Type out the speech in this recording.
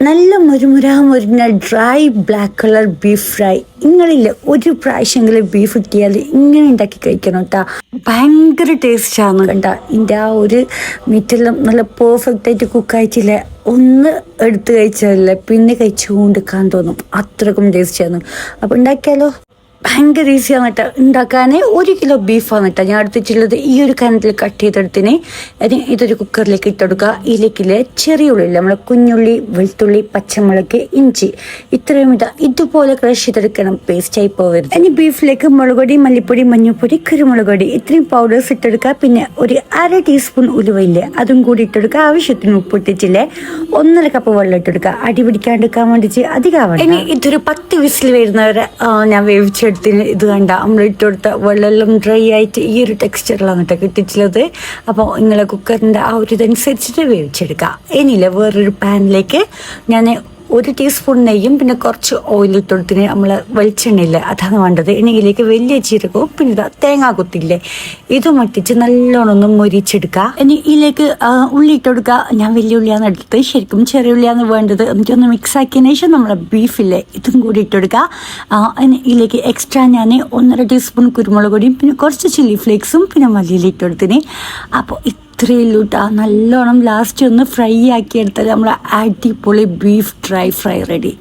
നല്ല മുരുമുരാ മുരുന്ന dry black colour beef fry നിങ്ങളില്ല ഒരു പ്രാവശ്യമെങ്കിലും ബീഫ് കിട്ടിയാൽ ഇങ്ങനെ ഉണ്ടാക്കി കഴിക്കണം കേട്ടാ ഭയങ്കര ടേസ്റ്റാണ് കണ്ട. ഇതിന്റെ ആ ഒരു മീറ്റെല്ലാം നല്ല പെർഫെക്റ്റ് ആയിട്ട് കുക്കായിട്ടില്ല ഒന്ന് എടുത്ത് കഴിച്ചാലേ പിന്നെ കഴിച്ചുകൊണ്ടിരിക്കാൻ തോന്നും. അത്രക്കും ടേസ്റ്റാണ് അപ്പോൾ ഉണ്ടാക്കിയാലോ ഭയങ്കര ഈസിയാണ് കേട്ടോ ഉണ്ടാക്കാൻ ഒരു കിലോ ബീഫാണ് കേട്ടോ ഞാൻ എടുത്തിട്ടുള്ളത് ഈ ഒരു കനത്തിൽ കട്ട് ചെയ്തെടുത്തിന്. ഇനി ഇതൊരു കുക്കറിലേക്ക് ഇട്ടെടുക്കുക ഇതിലേക്കില്ലേ ചെറിയ ഉള്ളി നമ്മളെ കുഞ്ഞുള്ളി വെളുത്തുള്ളി പച്ചമുളക് ഇഞ്ചി. ഇത്രയും ഇതാ. ഇതുപോലെ ക്രഷ് ചെയ്തെടുക്കണം. പേസ്റ്റ് ആയി പോകരുത് ഇനി ബീഫിലേക്ക് മുളക് പൊടി മല്ലിപ്പൊടി മഞ്ഞൾപ്പൊടി കുരുമുളക് പൊടി ഇത്രയും പൗഡേഴ്സ് ഇട്ടെടുക്കുക. പിന്നെ ഒരു അര ടീസ്പൂൺ ഉലുവയില്ലേ അതും കൂടി ഇട്ടെടുക്കുക. ആവശ്യത്തിന് ഉപ്പ് ഇട്ടിട്ടില്ലേ? ഒന്നര കപ്പ് വെള്ളം ഇട്ടെടുക്കുക. അടി പിടിക്കാണ്ടിരിക്കാൻ വേണ്ടിയിട്ട് അധികം ഇനി ഇതൊരു പത്ത് വിസിൽ വരുന്നവരെ ഞാൻ ഞാൻ വേവിച്ചെടുത്തിന് ഇത് കണ്ട. നമ്മൾ ഇട്ടുകൊടുത്ത വെള്ളമെല്ലാം ഡ്രൈ ആയിട്ട് ഈ ഒരു ടെക്സ്ചറിലാണ് കേട്ടോ കിട്ടിയിട്ടുള്ളത്. അപ്പോൾ നിങ്ങളെ കുക്കറിന്റെ ആ ഒരു ഇതനുസരിച്ചിട്ട് വേവിച്ചെടുക്കുക ഇനിയില്ല വേറൊരു പാനിലേക്ക് ഞാൻ ഒരു ടീസ്പൂൺ നെയ്യും പിന്നെ കുറച്ച് ഓയിൽ ഇട്ടുകൊടുത്തിന് നമ്മൾ വെളിച്ചെണ്ണയില്ല അതാണ് വേണ്ടത്. ഇതിലേക്ക് വലിയ ജീരകവും പിന്നെ ഇതാ തേങ്ങാ കുത്തില്ലേ. ഇതും മട്ടിച്ച് നല്ലോണം ഒന്ന് മൊരിച്ചെടുക്കുക ഇനി ഇതിലേക്ക് ഉള്ളി ഇട്ടെടുക്കുക ഞാൻ വലിയ ഉള്ളിയാണ് എടുത്തത്. ശരിക്കും ചെറിയ ഉള്ളിയാണ് വേണ്ടത്. എന്നിട്ടൊന്ന് മിക്സ് ആക്കിയതിന് ശേഷം നമ്മളെ ബീഫില്ലേ ഇതും കൂടി ഇട്ടെടുക്കുക ഇതിലേക്ക് എക്സ്ട്രാ ഞാൻ ഒന്നര ടീസ്പൂൺ കുരുമുളക് പൊടിയും പിന്നെ കുറച്ച് ചില്ലി ഫ്ലേക്സും പിന്നെ മല്ലിയില ഇട്ടുകൊടുത്തിന് ഉള്ളൂ കേട്ടോ നല്ലോണം ലാസ്റ്റ് ഒന്ന് ഫ്രൈ ആക്കി നമ്മൾ അടിപൊളി ബീഫ് ഡ്രൈ ഫ്രൈ റെഡി